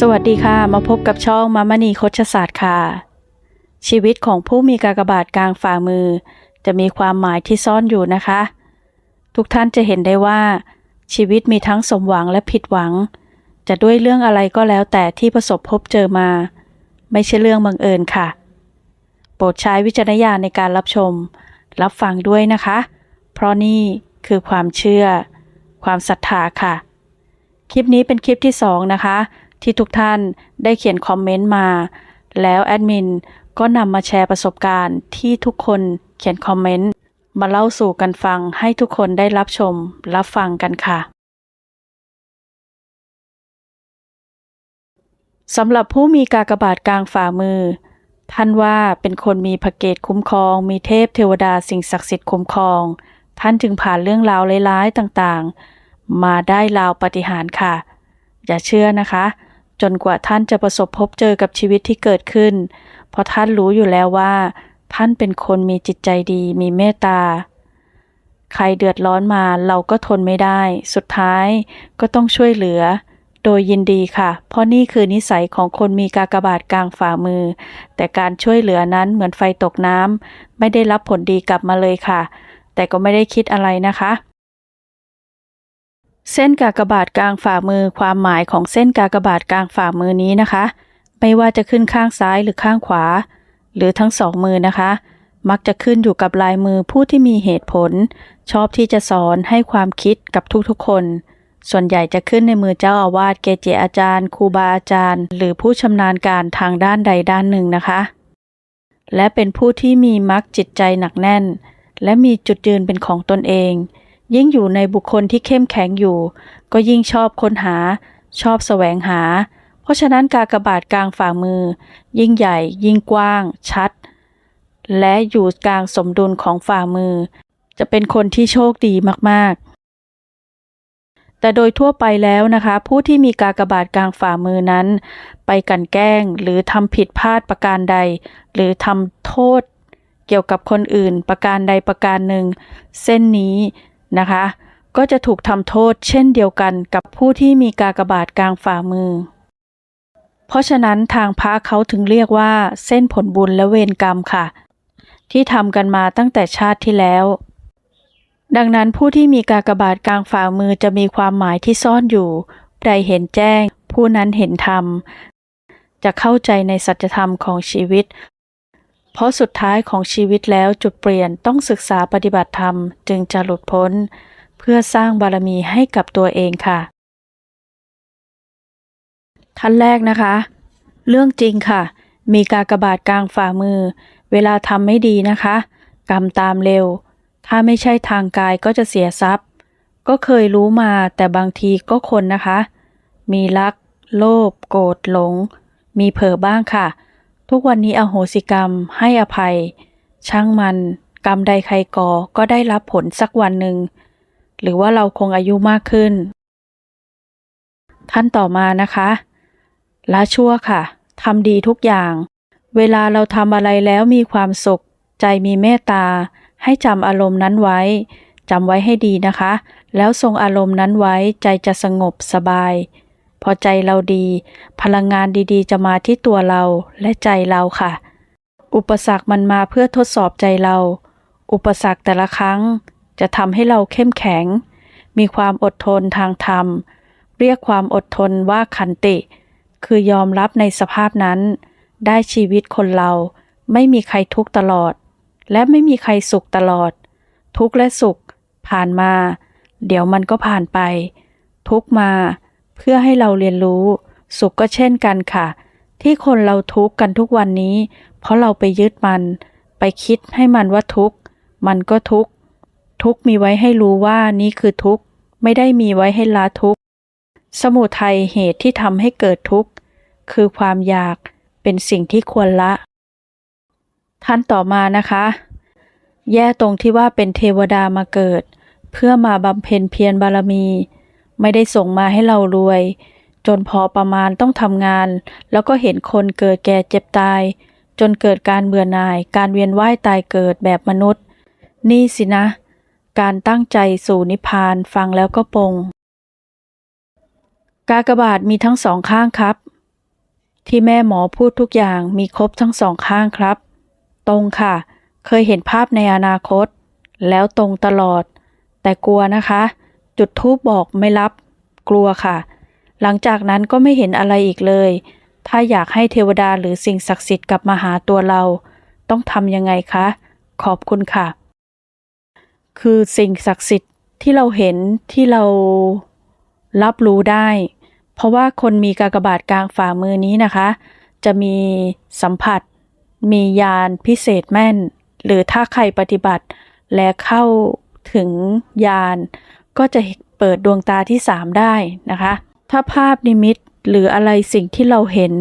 สวัสดีค่ะ มาพบกับช่องมามณีโคชศาสตร์ค่ะ ชีวิตของผู้มีกากบาทกลางฝ่ามือ จะมีความหมายที่ซ่อนอยู่นะคะ ทุกท่านจะเห็นได้ว่า ชีวิตมีทั้งสมหวังและผิดหวัง จะด้วยเรื่องอะไรก็แล้วแต่ที่ประสบพบเจอมา ไม่ใช่เรื่องบังเอิญค่ะ โปรดใช้วิจารณญาณในการรับชม รับฟังด้วยนะคะ เพราะนี่คือความเชื่อ ความศรัทธาค่ะ คลิปนี้เป็นคลิปที่2นะคะ ที่ทุกท่านได้เขียนคอมเมนต์มา แล้วแอดมินก็นำมาแชร์ประสบการณ์ที่ทุกคนเขียนคอมเมนต์มาเล่าสู่กันฟังให้ทุกคนได้รับชมรับฟังกันค่ะสำหรับผู้มีกากบาทกลางฝ่ามือ ท่านว่าเป็นคนมีพระเกตคุ้มครอง มีเทพเทวดาสิ่งศักดิ์สิทธิ์คุ้มครอง ท่านจึงผ่านเรื่องราวร้ายๆต่างๆ มาได้ราวปฏิหารค่ะ อย่าเชื่อนะคะ จนกว่าท่านจะประสบพบเจอกับชีวิตที่เกิดขึ้น เพราะท่านรู้อยู่แล้วว่า ท่านเป็นคนมีจิตใจดี มีเมตตา ใครเดือดร้อนมาเราก็ทนไม่ได้ สุดท้ายก็ต้องช่วยเหลือ โดยยินดีค่ะ เพราะนี่คือนิสัยของคนมีกากบาทกลางฝ่ามือ แต่การช่วยเหลือนั้นเหมือนไฟตกน้ำไม่ได้รับผลดีกลับมาเลยค่ะ แต่ก็ไม่ได้คิดอะไรนะคะ เส้นกากบาทกลางฝ่ามือความหมายของเส้นกากบาทกลางฝ่ามือนี้นะคะ ไม่ว่าจะขึ้นข้างซ้ายหรือข้างขวา หรือทั้งสองมือนะคะ มักจะขึ้นอยู่กับลายมือผู้ที่มีเหตุผล ชอบที่จะสอนให้ความคิดกับทุกๆคน ส่วนใหญ่จะขึ้นในมือเจ้าอาวาสเกจิอาจารย์ครูบาอาจารย์ หรือผู้ชำนาญการทางด้านใดด้านหนึ่งนะคะ และเป็นผู้ที่มีมักจิตใจหนักแน่น และมีจุดยืนเป็นของตนเอง ยิ่งอยู่ในบุคคลที่เข้มแข็งอยู่ ก็ยิ่งชอบค้นหา ชอบแสวงหา เพราะฉะนั้นกากบาทกลางฝ่ามือ ยิ่งใหญ่ ยิ่งกว้าง ชัด และอยู่กลางสมดุลของฝ่ามือ จะเป็นคนที่โชคดีมากๆแต่โดยทั่วไปแล้วนะคะ ผู้ที่มีกากบาทกลางฝ่ามือนั้น ไปกันแกล้งหรือทำผิดพลาดประการใด หรือทำโทษ เกี่ยวกับคนอื่นประการใดประการหนึ่ง เส้นนี้ นะคะ ก็จะถูกทำโทษเช่นเดียวกันกับผู้ที่มีกากบาทกลางฝ่ามือ เพราะฉะนั้นทางพระเขาถึงเรียกว่า เส้นผลบุญและเวรกรรมค่ะ ที่ทำกันมาตั้งแต่ชาติที่แล้ว ดังนั้นผู้ที่มีกากบาทกลางฝ่ามือจะมีความหมายที่ซ่อนอยู่ใดเห็นแจ้ง ผู้นั้นเห็นธรรมจะเข้าใจในสัจธรรมของชีวิต เพราะสุดท้ายของชีวิตแล้วจุดเปลี่ยนต้องศึกษาปฏิบัติธรรมจึงจะหลุดพ้น เพื่อสร้างบารมีให้กับตัวเองค่ะ ท่านแรกนะคะ เรื่องจริงค่ะ มีกากบาทกลางฝ่ามือ เวลาทำไม่ดีนะคะ กรรมตามเร็ว ถ้าไม่ใช่ทางกายก็จะเสียทรัพย์ ก็เคยรู้มาแต่บางทีก็คนนะคะ มีรัก โลภโกรธหลง มีเผลอบ้างค่ะ ทุกวันนี้อโหสิกรรม ให้อภัย ช่างมัน กรรมใดใครก่อก็ได้รับผลสักวันหนึ่ง หรือว่าเราคงอายุมากขึ้นท่านต่อมานะคะละชั่วค่ะทำดีทุกอย่าง เวลาเราทำอะไรแล้วมีความสุข ใจมีเมตตา ให้จำอารมณ์นั้นไว้จำไว้ให้ดีนะคะ แล้วทรงอารมณ์นั้นไว้ใจจะสงบสบาย พอใจเราดี พลังงานดีๆ จะมาที่ตัวเราและใจเราค่ะ อุปสรรคมันมาเพื่อทดสอบใจเรา อุปสรรคแต่ละครั้ง จะทำให้เราเข้มแข็ง มีความอดทนทางธรรม เรียกความอดทนว่าขันติ คือยอมรับในสภาพนั้น ได้ชีวิตคนเรา ไม่มีใครทุกตลอด และไม่มีใครสุขตลอด ทุกและสุข ผ่านมา เดี๋ยวมันก็ผ่านไป ทุกมา เพื่อให้เราเรียนรู้ สุขก็เช่นกันค่ะ ที่คนเราทุกข์กันทุกวันนี้ เพราะเราไปยึดมัน ไปคิดให้มันว่าทุกข์ มันก็ทุกข์ ทุกข์มีไว้ให้รู้ว่านี่คือทุกข์ ไม่ได้มีไว้ให้ละทุกข์ สมุทัยเหตุที่ทำให้เกิดทุกข์ คือความอยากเป็นสิ่งที่ควรละ ท่านต่อมานะคะ แย่ตรงที่ว่าเป็นเทวดามาเกิด เพื่อมาบำเพ็ญเพียรบารมี ไม่ได้ส่งมาให้เรารวย จนพอประมาณต้องทำงาน แล้วก็เห็นคนเกิดแก่เจ็บตาย จนเกิดการเบื่อหน่าย การเวียนว่ายตายเกิดแบบมนุษย์ นี่สินะ การตั้งใจสู่นิพพานฟังแล้วก็ปง กากบาทมีทั้งสองข้างครับ ที่แม่หมอพูดทุกอย่างมีครบทั้งสองข้างครับ ตรงค่ะ เคยเห็นภาพในอนาคต แล้วตรงตลอด แต่กลัวนะคะ จุดทูบบอกไม่รับ กลัวค่ะ หลังจากนั้นก็ไม่เห็นอะไรอีกเลย ถ้าอยากให้เทวดาหรือสิ่งศักดิ์สิทธิ์กลับมาหาตัวเรา ต้องทำยังไงคะ ขอบคุณค่ะ คือสิ่งศักดิ์สิทธิ์ที่เราเห็นที่เรารับรู้ได้ เพราะว่าคนมีกากบาทกลางฝ่ามือนี้นะคะ จะมีสัมผัส มียานพิเศษแม่น หรือถ้าใครปฏิบัติและเข้าถึงยาน ก็จะเปิดดวงตาที่สามได้นะคะ ถ้าภาพนิมิตหรืออะไรสิ่งที่เราเห็น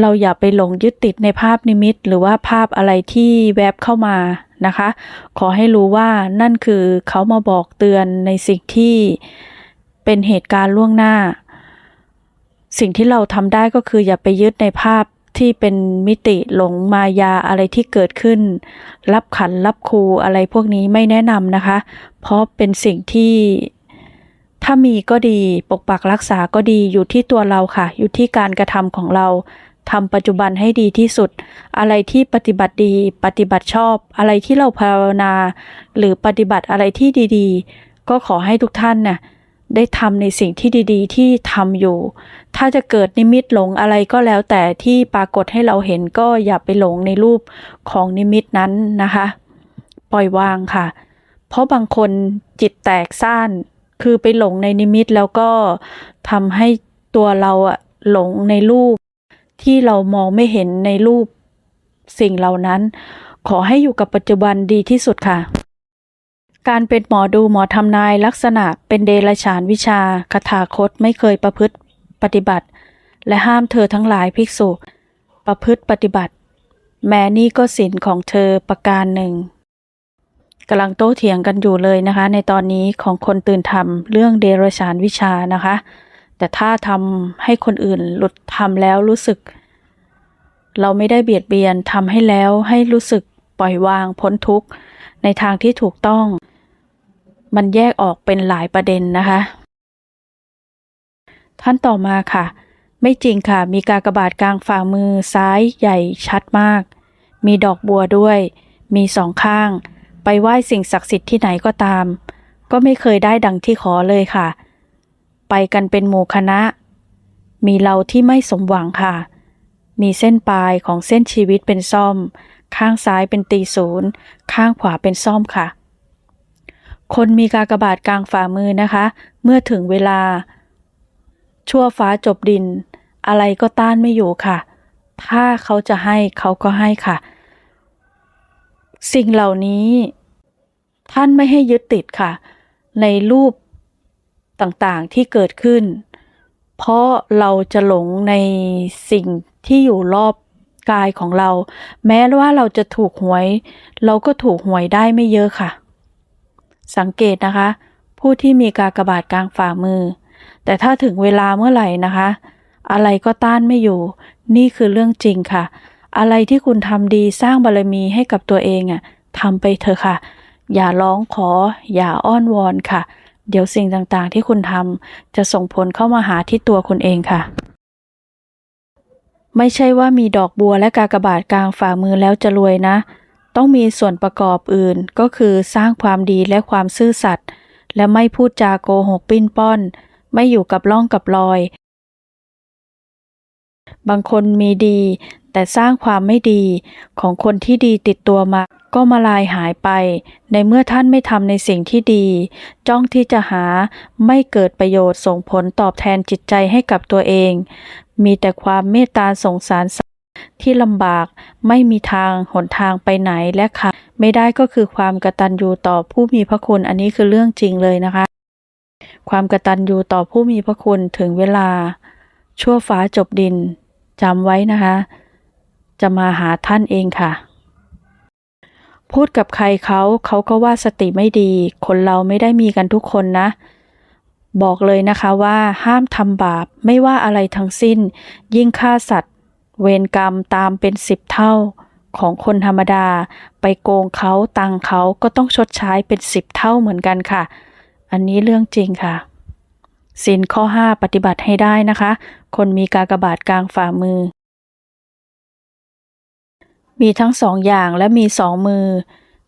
เราอย่าไปหลงยึดติดในภาพนิมิต หรือว่าภาพอะไรที่แวบเข้ามานะคะ ขอให้รู้ว่านั่นคือเขามาบอกเตือนในสิ่งที่เป็นเหตุการณ์ล่วงหน้า สิ่งที่เราทำได้ก็คืออย่าไปยึดในภาพ ที่เป็นมิติหลงมายาอะไรที่เกิดขึ้น รับขันรับครูอะไรพวกนี้ไม่แนะนำนะคะ เพราะเป็นสิ่งที่ถ้ามีก็ดีปกปักรักษาก็ดีอยู่ที่ตัวเราค่ะ อยู่ที่การกระทำของเราทำปัจจุบันให้ดีที่สุด อะไรที่ปฏิบัติดี ปฏิบัติชอบ อะไรที่เราภาวนา หรือปฏิบัติอะไรที่ดี ๆ ก็ขอให้ทุกท่านน่ะ ได้ทำในสิ่งที่ดี ๆ ที่ทำอยู่ ถ้าจะเกิดนิมิตหลงอะไรก็แล้วแต่ที่ปรากฏให้เราเห็นก็อย่าไปหลงในรูปของนิมิตนั้นนะคะ ปล่อยวางค่ะ เพราะบางคนจิตแตกซ่าน คือไปหลงในนิมิตแล้วก็ทำให้ตัวเราอะหลงในรูป ที่เรามองไม่เห็นในรูปสิ่งเหล่านั้น ขอให้อยู่กับปัจจุบันดีที่สุดค่ะ การเป็นหมอดูหมอทำนายลักษณะเป็นเดรัจฉานวิชาคาถาคตไม่เคยประพฤติปฏิบัติ และห้ามเธอทั้งหลายภิกษุ ประพฤติปฏิบัติ แม้นี่ก็สินของเธอประการหนึ่งกำลังโต้เถียงกันอยู่เลยนะคะ ในตอนนี้ของคนตื่นธรรมเรื่องเดรัจฉานวิชานะคะ แต่ถ้าทำให้คนอื่นหลุดทำแล้วรู้สึก เราไม่ได้เบียดเบียนทำให้แล้วให้รู้สึกปล่อยวางพ้นทุกข์ในทางที่ถูกต้อง มันแยกออกเป็นหลายประเด็นนะคะ ท่านต่อมาค่ะ ไม่จริงค่ะ มีกากบาทกลางฝ่ามือซ้ายใหญ่ชัดมาก มีดอกบัวด้วย มีสองข้าง ไปไหว้สิ่งศักดิ์สิทธิ์ที่ไหนก็ตาม ก็ไม่เคยได้ดังที่ขอเลยค่ะ ไปกันเป็นหมู่คณะ มีเราที่ไม่สมหวังค่ะ มีเส้นปลายของเส้นชีวิตเป็นซ่อม ข้างซ้ายเป็นตีศูนย์ ข้างขวาเป็นซ่อมค่ะ คนมีกากบาทกลางฝ่ามือนะคะ เมื่อถึงเวลา ชั่วฟ้าจบดิน อะไรก็ต้านไม่อยู่ค่ะ ถ้าเขาจะให้เขาก็ให้ค่ะ สิ่งเหล่านี้ ท่านไม่ให้ยึดติดค่ะ ในรูปต่างๆที่เกิดขึ้น เพราะเราจะหลงในสิ่งที่อยู่รอบกายของเรา แม้ว่าเราจะถูกหวย เราก็ถูกหวยได้ไม่เยอะค่ะ สังเกตนะคะ ผู้ที่มีกากบาทกลางฝ่ามือ แต่ถ้าถึงเวลาเมื่อไหร่นะคะ อะไรก็ต้านไม่อยู่ นี่คือเรื่องจริงค่ะ อะไรที่คุณทำดีสร้างบารมีให้กับตัวเองอะทำไปเถอะค่ะ อย่าร้องขอ อย่าอ้อนวอนค่ะ เดี๋ยวสิ่งต่างๆที่คุณทำจะส่งผลเข้ามาหาที่ตัวคุณเองค่ะไม่ใช่ว่ามีดอกบัวและกากบาทกลางฝ่ามือแล้วจะรวยนะ ต้องมีส่วนประกอบอื่นก็คือสร้างความดีและความซื่อสัตย์และไม่พูดจาโกหกปิ้นป้อน ไม่อยู่กับล่องกับรอย บางคนมีดี แต่สร้างความไม่ดีของคนที่ดีติดตัวมา ก็มาลายหายไป ในเมื่อท่านไม่ทำในสิ่งที่ดี จ้องที่จะหาไม่เกิดประโยชน์ส่งผลตอบแทนจิตใจให้กับตัวเอง มีแต่ความเมตตาสงสาร ที่ลำบาก ไม่มีทางหนทางไปไหนและค่ะไม่ได้ก็คือความกตัญญูต่อผู้มีพระคุณอันนี้คือเรื่องจริงเลยนะคะ ความกตัญญูต่อผู้มีพระคุณถึงเวลา ชั่วฟ้าจบดินจำไว้นะคะ จะมาหาท่านเองค่ะ พูดกับใครเขาเขาก็ว่าสติไม่ดี คนเราไม่ได้มีกันทุกคนนะบอกเลยนะคะว่าห้ามทำบาปไม่ว่าอะไรทั้งสิ้น ยิ่งฆ่าสัตว์ เวรกรรมตามเป็นสิบเท่าของคนธรรมดา ไปโกงเขาตังเขาก็ต้องชดใช้เป็นสิบเท่าเหมือนกันค่ะ อันนี้เรื่องจริงค่ะสินข้อ 5 ปฏิบัติให้ได้นะคะ คนมีกากบาทกลางฝ่ามือ มีทั้งสองอย่างและมีสองมือ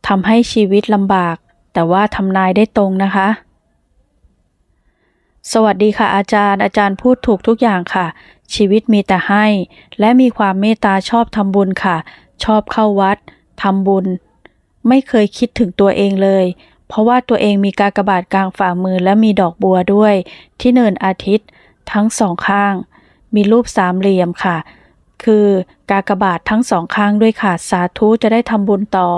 ทำให้ชีวิตลำบาก แต่ว่าทำนายได้ตรงนะคะ สวัสดีค่ะอาจารย์ อาจารย์พูดถูกทุกอย่างค่ะ ชีวิตมีแต่ให้ และมีความเมตตาชอบทำบุญค่ะ ชอบเข้าวัดทำบุญ ไม่เคยคิดถึงตัวเองเลย เพราะว่าตัวเองมีกากบาทกลางฝ่ามือและมีดอกบัวด้วย ที่เนินอาทิตย์ ทั้งสองข้าง มีรูปสามเหลี่ยมค่ะ คือกากบาททั้งสองข้างด้วยค่ะ สาธุจะได้ทำบุญต่อ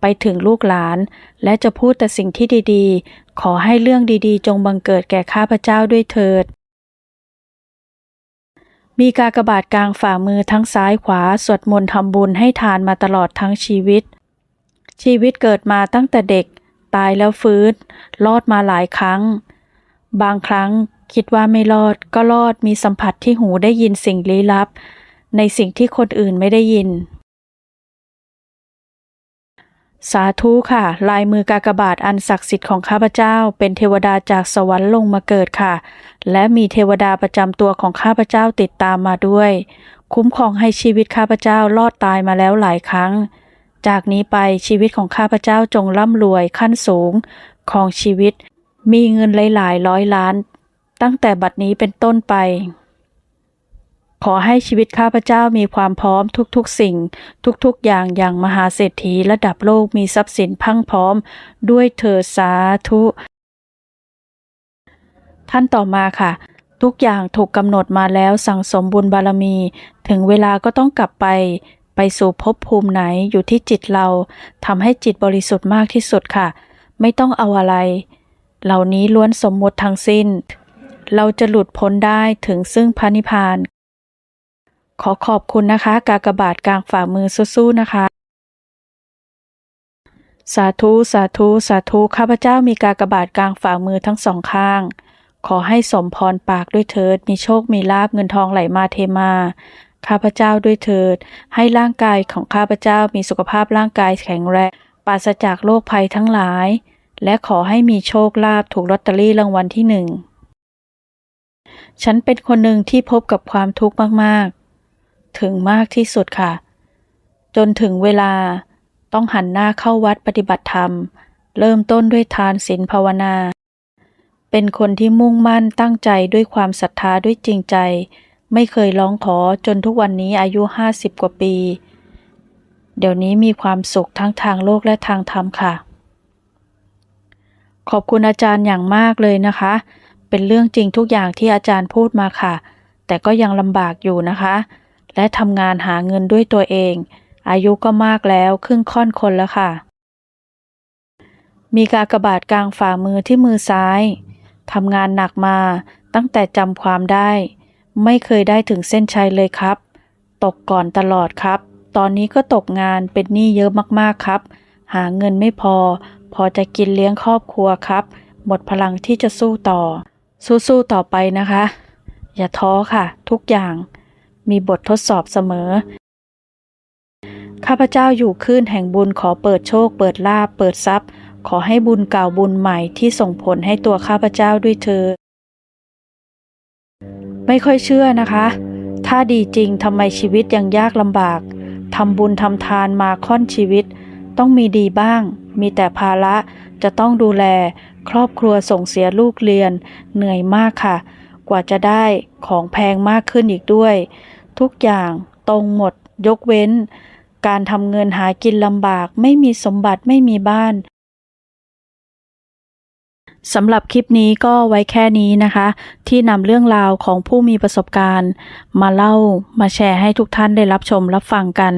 ไปถึงลูกหลาน และจะพูดแต่สิ่งที่ดีๆ ขอให้เรื่องดีๆ จงบังเกิดแก่ข้าพเจ้าด้วยเถิด มีกากบาทกลางฝ่ามือทั้งซ้ายขวา สวดมนต์ทำบุญให้ทานมาตลอดทั้งชีวิต ชีวิตเกิดมาตั้งแต่เด็ก ตายแล้วฟื้น รอดมาหลายครั้ง บางครั้งคิดว่าไม่รอดก็รอดมีสัมผัสที่หูได้ยินสิ่งลี้ลับ ในสิ่งที่คนอื่นไม่ได้ยิน สาธุค่ะ ลายมือกากบาทอันศักดิ์สิทธิ์ของข้าพเจ้า เป็นเทวดาจากสวรรค์ลงมาเกิดค่ะ และมีเทวดาประจำตัวของข้าพเจ้าติดตามมาด้วย คุ้มครองให้ชีวิตข้าพเจ้ารอดตายมาแล้วหลายครั้ง จากนี้ไปชีวิตของข้าพเจ้าจงร่ำรวยขั้นสูงของชีวิต มีเงินหลายๆร้อยล้าน ตั้งแต่บัดนี้เป็นต้นไปขอให้ชีวิตข้าพเจ้ามีความพร้อมทุกๆสิ่ง ทุกๆอย่างอย่างมหาเศรษฐีระดับโลกมีทรัพย์สินพังพร้อม ด้วยเถิดสาธุ ท่านต่อมาค่ะ ทุกอย่างถูกกำหนดมาแล้วสั่งสมบุญบารมี ถึงเวลาก็ต้องกลับไป ไปสู่ภพภูมิไหนอยู่ที่จิตเราทำให้จิตบริสุทธิ์มากที่สุดค่ะ ไม่ต้องเอาอะไร เหล่านี้ล้วนสมมติทั้งสิ้น เราจะหลุดพ้นได้ถึงซึ่งพระนิพพาน ขอขอบคุณนะคะ กากบาทกลางฝ่ามือสู้ๆนะคะสาธุ สาธุ สาธุ ข้าพเจ้ามีกากบาทกลางฝ่ามือทั้งสองข้าง ขอให้สมพรปากด้วยเถิด มีโชค มีลาบเงินทองไหลมาเทมา ข้าพเจ้าด้วยเถิด ให้ร่างกายของข้าพเจ้ามีสุขภาพร่างกายแข็งแรง ปราศจากโรคภัยทั้งหลาย และขอให้มีโชคลาภถูกลอตเตอรี่รางวัลที่หนึ่ง ฉันเป็นคนหนึ่งที่พบกับความทุกข์มาก ๆ ถึงมากที่สุดค่ะ จนถึงเวลาต้องหันหน้าเข้าวัดปฏิบัติธรรม เริ่มต้นด้วยทานศีลภาวนา เป็นคนที่มุ่งมั่นตั้งใจด้วยความศรัทธาด้วยจริงใจ ไม่เคยร้องขอจนทุกวันนี้อายุห้าสิบกว่าปี เดี๋ยวนี้มีความสุขทั้งทางโลกและทางธรรมค่ะ ขอบคุณอาจารย์อย่างมากเลยนะคะ เป็นเรื่องจริงทุกอย่างที่อาจารย์พูดมาค่ะ แต่ก็ยังลำบากอยู่นะคะ และทำงานหาเงินด้วยตัวเอง อายุก็มากแล้วครึ่งค่อนคนแล้วค่ะ มีกากบาทกลางฝ่ามือที่มือซ้าย ทำงานหนักมาตั้งแต่จำความได้ ไม่เคยได้ถึงเส้นชัยเลยครับ ตกก่อนตลอดครับ ตอนนี้ก็ตกงานเป็นหนี้เยอะมากๆครับ หาเงินไม่พอ พอจะกินเลี้ยงครอบครัวครับ หมดพลังที่จะสู้ต่อ สู้ๆต่อไปนะคะ อย่าท้อค่ะ ทุกอย่างมีบททดสอบเสมอ ข้าพเจ้าอยู่คลื่นแห่งบุญขอเปิดโชค เปิดลาบเปิดทรัพย์ ขอให้บุญเก่าบุญใหม่ที่ส่งผลให้ตัวข้าพเจ้าด้วยเธอ ไม่ค่อยเชื่อนะคะ ถ้าดีจริงทำไมชีวิตยังยากลำบากทำบุญทำทานมาค่อนชีวิต ต้องมีดีบ้าง มีแต่ภาระจะต้องดูแล ครอบครัวส่งเสียลูกเรียน เหนื่อยมากค่ะ กว่าจะได้ของแพงมากขึ้นอีกด้วย ทุกอย่างตรงหมดยกเว้น การทำเงินหากินลำบากไม่มีสมบัติไม่มีบ้าน สำหรับคลิปนี้ก็ไว้แค่นี้นะคะ ที่นำเรื่องราวของผู้มีประสบการณ์ มาเล่ามาแชร์ให้ทุกท่านได้รับชมรับฟังกัน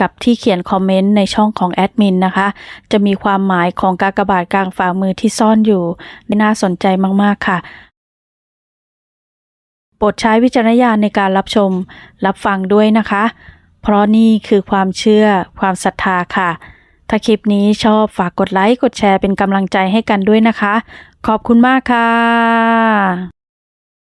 กับที่เขียนคอมเมนต์ในช่องของแอดมินนะคะ จะมีความหมายของกากบาทกลางฝ่ามือที่ซ่อนอยู่น่าสนใจมากๆค่ะโปรดใช้วิจารณญาณในการรับชมรับฟังด้วยนะคะ เพราะนี่คือความเชื่อความศรัทธาค่ะ ถ้าคลิปนี้ชอบฝากกดไลค์ กดแชร์เป็นกำลังใจให้กันด้วยนะคะ ขอบคุณมากค่ะ